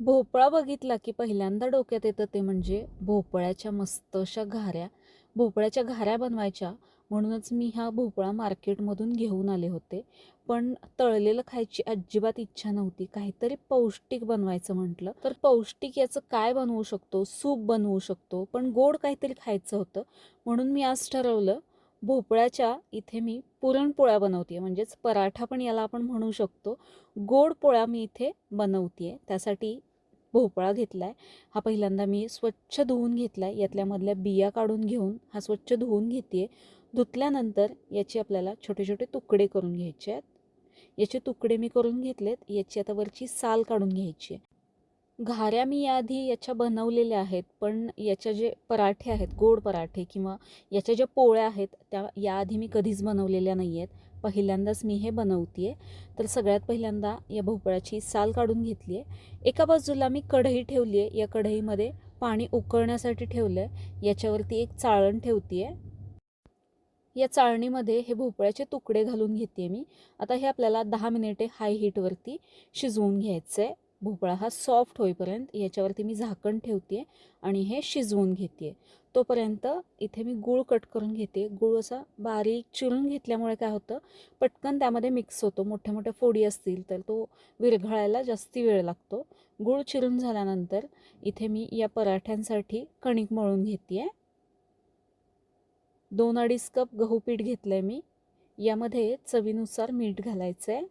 भोपळा बघितला की पहिल्यांदा डोक्यात येतं ते म्हणजे भोपळ्याच्या मस्त अशा घाऱ्या. भोपळ्याच्या घाऱ्या बनवायच्या. म्हणूनच मी हा भोपळा मार्केटमधून घेऊन आले होते. पण तळलेलं खायची अजिबात इच्छा नव्हती. काहीतरी पौष्टिक बनवायचं म्हटलं. तर पौष्टिक याचं काय बनवू शकतो? सूप बनवू शकतो. पण गोड काहीतरी खायचं होतं. म्हणून मी आज ठरवलं भोपळ्याच्या इथे मी पुरणपोळ्या बनवते म्हणजेच पराठा पण याला आपण म्हणू शकतो. गोड पोळ्या मी इथे बनवते त्यासाठी भोपळा घेतला आहे हा पहिल्यांदा मी स्वच्छ धुवून घेतला आहे यातल्यामधल्या बिया काढून घेऊन हा स्वच्छ धुवून घेते धुतल्यानंतर याचे आपल्याला छोटे छोटे तुकडे करून घ्यायचे आहेत. याचे तुकडे मी करून घेतलेत. याची आता वरची साल काढून घ्यायची आहे. घाऱ्या मी याआधी याच्या बनवलेल्या आहेत पण याच्या जे पराठे आहेत गोड पराठे किंवा याच्या ज्या पोळ्या आहेत त्या याआधी मी कधीच बनवलेल्या नाही आहेत पहिल्यांदाच मी हे बनवते तर सगळ्यात पहिल्यांदा या भोपळ्याची साल काढून घेतली आहे एका बाजूला मी कढई ठेवली आहे या कढईमध्ये पाणी उकळण्यासाठी ठेवलं आहे याच्यावरती एक चाळण ठेवते आहे या चाळणीमध्ये हे भोपळ्याचे तुकडे घालून घेते मी. आता हे आपल्याला दहा मिनिटे हाय हीटवरती शिजवून घ्यायचं आहे भोपळा हा सॉफ्ट होईपर्यंत याच्यावरती मी झाकण ठेवते आणि हे शिजवून घेते तोपर्यंत इथे मी गूळ कट करून घेते गूळ असा बारीक चिरून घेतल्यामुळे काय होतं पटकन त्यामध्ये मिक्स होतो. मोठ्या मोठ्या फोडी असतील तर तो विरघळायला जास्ती वेळ लागतो. गूळ चिरून झाल्यानंतर इथे मी या पराठ्यांसाठी कणिक मळून घेते आहे दोन अडीच कप गहू पीठ घेतलं आहे मी. यामध्ये चवीनुसार मीठ घालायचं आहे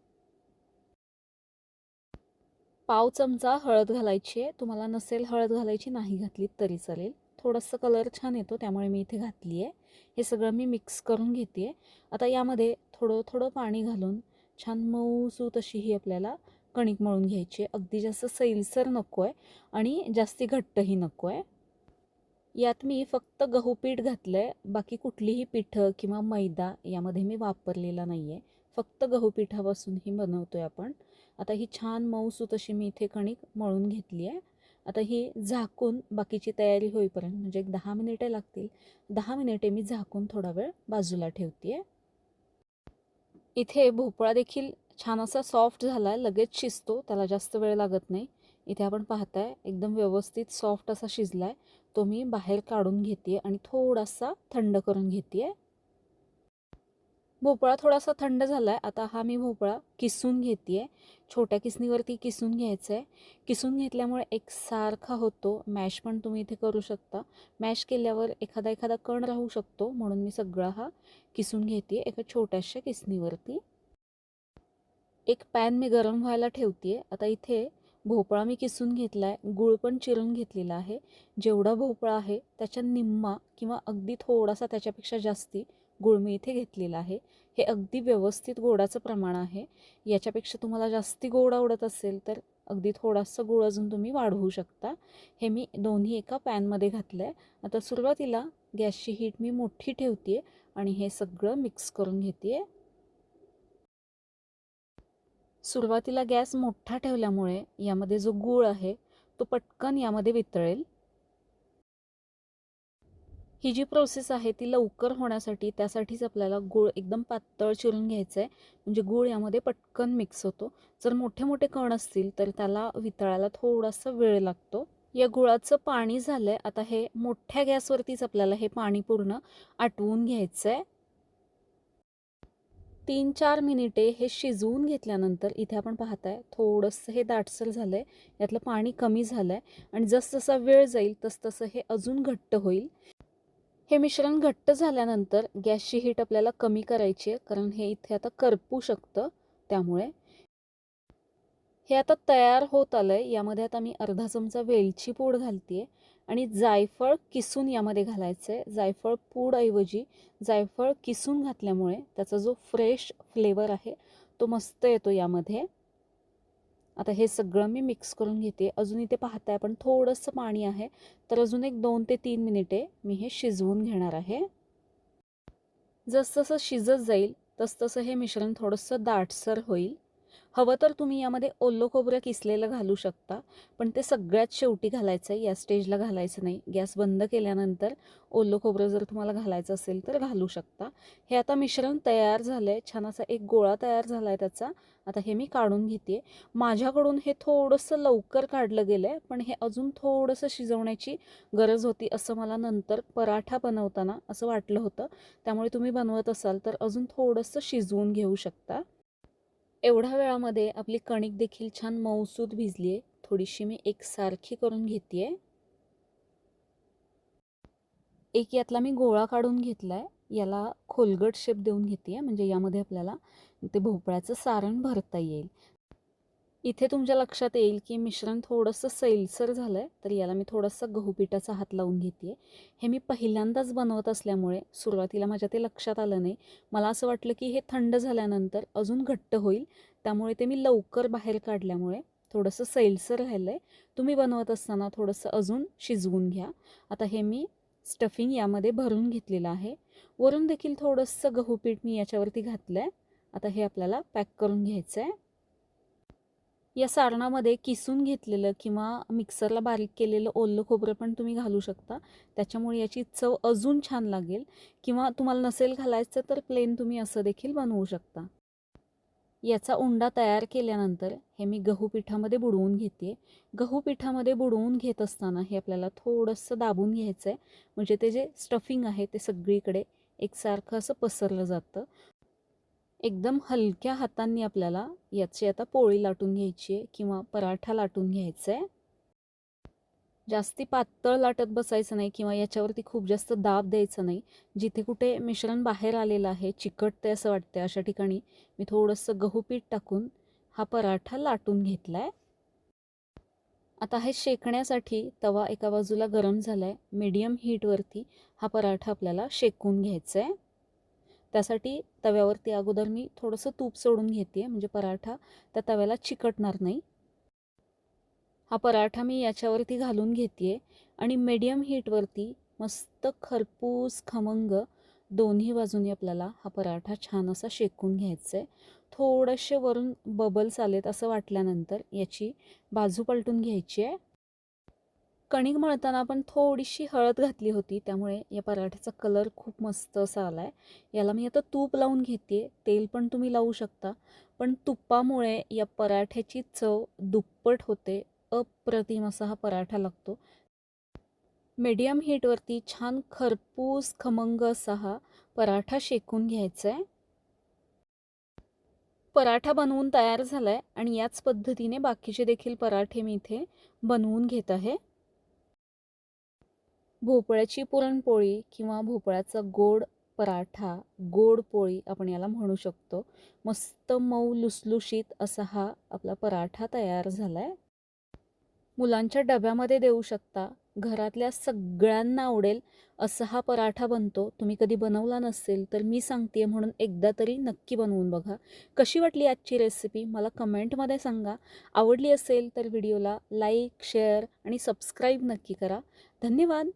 पाव चमचा हळद घालायची आहे. तुम्हाला नसेल हळद घालायची नाही घातली तरी चालेल. थोडंसं कलर छान येतो त्यामुळे मी इथे घातली आहे. हे सगळं मी मिक्स करून घेते. आता यामध्ये थोडं थोडं पाणी घालून छान मऊसूत अशी ही आपल्याला कणिक मळून घ्यायची आहे. अगदी जास्त सैलसर नको आहे आणि जास्ती घट्टही नको आहे यात मी फक्त गहू पीठ घातलं आहे बाकी कुठलीही पिठं किंवा मैदा यामध्ये मी वापरलेला नाही आहे फक्त गहू पिठापासून ही बनवतो आहे आपण. आता ही छान मऊसूत अशी मी इथे कणिक मळून घेतली आहे. आता ही झाकून बाकीची तयारी होईपर्यंत म्हणजे एक दहा मिनिटे लागतील दहा मिनिटे मी झाकून थोडा वेळ बाजूला ठेवते आहे इथे भोपळा देखील छान असा सॉफ्ट झाला आहे लगेच शिजतो त्याला जास्त वेळ लागत नाही. इथे आपण पाहताय एकदम व्यवस्थित सॉफ्ट असा शिजला आहे तो मी बाहेर काढून घेते आणि थोडासा थंड करून घेते आहे भोपळा थोडासा थंड झाला आहे आता हा मी भोपळा किसून घेते आहे छोट्या किसणीवरती किसून घ्यायचं आहे किसून घेतल्यामुळे एक सारखा होतो. मॅश पण तुम्ही इथे करू शकता. मॅश केल्यावर एखादा एखादा कण राहू शकतो. म्हणून मी सगळा हा किसून घेते एका छोट्याशा किसणीवरती. एक पॅन मी गरम व्हायला ठेवते आता इथे भोपळा मी किसून घेतला आहे गूळ पण चिरून घेतलेला आहे. जेवढा भोपळा आहे त्याच्या निम्मा किंवा अगदी थोडासा त्याच्यापेक्षा जास्ती गूळ मी इथे घेतलेला आहे. हे अगदी व्यवस्थित गोडाचं प्रमाण आहे. याच्यापेक्षा तुम्हाला जास्ती गोड आवडत असेल तर अगदी थोडासा गूळ अजून तुम्ही वाढवू शकता. हे मी दोन्ही एका पॅनमध्ये घातलं आहे आता सुरुवातीला गॅसची हीट मी मोठी ठेवते आणि हे सगळं मिक्स करून घेते सुरुवातीला गॅस मोठा ठेवल्यामुळे यामध्ये जो गूळ आहे तो पटकन यामध्ये वितळेल. ही जी प्रोसेस आहे ती लवकर होण्यासाठी त्यासाठीच आपल्याला गूळ एकदम पातळ चिरून घ्यायचं आहे. म्हणजे गूळ यामध्ये पटकन मिक्स होतो. जर मोठे मोठे कण असतील तर त्याला वितळायला थोडासा वेळ लागतो. या गुळाचं पाणी झालं आहे आता हे मोठ्या गॅसवरतीच आपल्याला हे पाणी पूर्ण आटवून घ्यायचं आहे. तीन चार मिनिटे हे शिजवून घेतल्यानंतर इथे आपण पाहताय थोडंसं हे दाटसर झालं आहे यातलं पाणी कमी झालं आहे आणि जसजसा वेळ जाईल तसतसं हे अजून घट्ट होईल. हे मिश्रण घट्ट झाल्यानंतर गॅसची हीट आपल्याला कमी करायची आहे कारण हे इथे आता करपू शकतं त्यामुळे. हे आता तयार होत आलं आहे यामध्ये आता मी अर्धा चमचा वेलची पूड घालते आणि जायफळ किसून यामध्ये घालायचं आहे जायफळ पूडऐवजी जायफळ किसून घातल्यामुळे त्याचा जो फ्रेश फ्लेवर आहे तो मस्त येतो यामध्ये. आता हे सगळं मी मिक्स करून घेते. अजून इथे पाहताय पण थोडंसं पाणी आहे. तर अजून एक दोन ते तीन मिनिटे मी हे शिजवून घेणार आहे. जसजसं शिजत जाईल तसतसं हे मिश्रण थोडंसं दाटसर होईल. हवं तर तुम्ही यामध्ये ओलं खोबरं किसलेलं घालू शकता पण ते सगळ्यात शेवटी घालायचं आहे या स्टेजला घालायचं नाही. गॅस बंद केल्यानंतर ओलं खोबरं जर तुम्हाला घालायचं असेल तर घालू शकता. हे आता मिश्रण तयार झालं आहे छान असा एक गोळा तयार झाला आहे त्याचा. आता हे मी काढून घेते माझ्याकडून हे थोडंसं लवकर काढलं गेलं आहे पण हे अजून थोडंसं शिजवण्याची गरज होती असं मला नंतर पराठा बनवताना असं वाटलं होतं. त्यामुळे तुम्ही बनवत असाल तर अजून थोडंसं शिजवून घेऊ शकता. एवढ्या वेळामध्ये आपली कणिक देखील छान मऊसूद भिजली आहे. थोडीशी मी एकसारखी करून घेते आहे एक यातला मी गोळा काढून घेतला आहे याला खोलगट शेप देऊन घेते आहे म्हणजे यामध्ये आपल्याला ते भोपळ्याचं सारण भरता येईल. इथे तुमच्या लक्षात येईल की मिश्रण थोडंसं सैलसर झालं आहे तर याला मी थोडंसं गहू पिठाचा हात लावून घेते हे मी पहिल्यांदाच बनवत असल्यामुळे सुरुवातीला माझ्या ते लक्षात आलं नाही. मला असं वाटलं की हे थंड झाल्यानंतर अजून घट्ट होईल त्यामुळे ते मी लवकर बाहेर काढल्यामुळे थोडंसं सैलसर राहिलं आहे तुम्ही बनवत असताना थोडंसं अजून शिजवून घ्या. आता हे मी स्टफिंग यामध्ये भरून घेतलेलं आहे. वरून देखील थोडंसं गहू पीठ मी याच्यावरती घातलं आहे आता हे आपल्याला पॅक करून घ्यायचं आहे या सारणामध्ये किसून घेतलेलं किंवा मिक्सरला बारीक केलेलं ओलं खोबरं पण तुम्ही घालू शकता. त्याच्यामुळे याची चव अजून छान लागेल. किंवा तुम्हाला नसेल घालायचं तर प्लेन तुम्ही असं देखील बनवू शकता. याचा उंडा तयार केल्यानंतर हे मी गहू पिठामध्ये बुडवून घेते. गहू पिठामध्ये बुडवून घेत असताना हे आपल्याला थोडंसं दाबून घ्यायचं आहे म्हणजे ते जे स्टफिंग आहे ते सगळीकडे एकसारखं असं पसरलं जातं. एकदम हलक्या हातांनी आपल्याला याची आता पोळी लाटून घ्यायची आहे किंवा पराठा लाटून घ्यायचा आहे. जास्ती पातळ लाटत बसायचं नाही किंवा याच्यावरती खूप जास्त दाब द्यायचा नाही. जिथे कुठे मिश्रण बाहेर आलेलं आहे चिकटते असं वाटतं अशा ठिकाणी मी थोडंसं गहू पीठ टाकून हा पराठा लाटून घेतला आहे आता हे शेकण्यासाठी तवा एका बाजूला गरम झाला आहे मीडियम हीटवरती हा पराठा आपल्याला शेकून घ्यायचा आहे. त्यासाठी तव्यावरती अगोदर मी थोडंसं तूप सोडून घेते आहे म्हणजे पराठा. त्या तव्याला चिकटणार नाही. हा पराठा मी याच्यावरती घालून घेते आहे आणि मीडियम हीटवरती मस्त खरपूस खमंग दोन्ही बाजूनी आपल्याला हा पराठा छान असा शेकून घ्यायचा आहे थोडेसे वरून बबल्स आलेत असं वाटल्यानंतर याची बाजू पलटून घ्यायची आहे. कणिक मळताना आपण थोडीशी हळद घातली होती. त्यामुळे या पराठ्याचा कलर खूप मस्त असा आला आहे याला मी आता तूप लावून घेते तेल पण तुम्ही लावू शकता. पण तुपामुळे या पराठ्याची चव दुप्पट होते. अप्रतिम असा हा पराठा लागतो. मीडियम हीटवरती छान खरपूस खमंग असा हा पराठा शेकून घ्यायचा आहे पराठा बनवून तयार झाला आहे आणि याच पद्धतीने बाकीचे देखील पराठे मी इथे बनवून घेत आहे. भोपळ्याची पुरणपोळी किंवा भोपळ्याचा गोड पराठा गोड पोळी आपण याला म्हणू शकतो. मस्त मऊ लुसलुशीत असा हा आपला पराठा तयार झाला आहे मुलांच्या डब्यामध्ये देऊ शकता. घरातल्या सगळ्यांना आवडेल असा हा पराठा बनतो. तुम्ही कधी बनवला नसेल तर मी सांगते म्हणून एकदा तरी नक्की बनवून बघा. कशी वाटली आजची रेसिपी मला कमेंटमध्ये सांगा. आवडली असेल तर व्हिडिओला लाईक शेअर आणि सबस्क्राईब नक्की करा. धन्यवाद!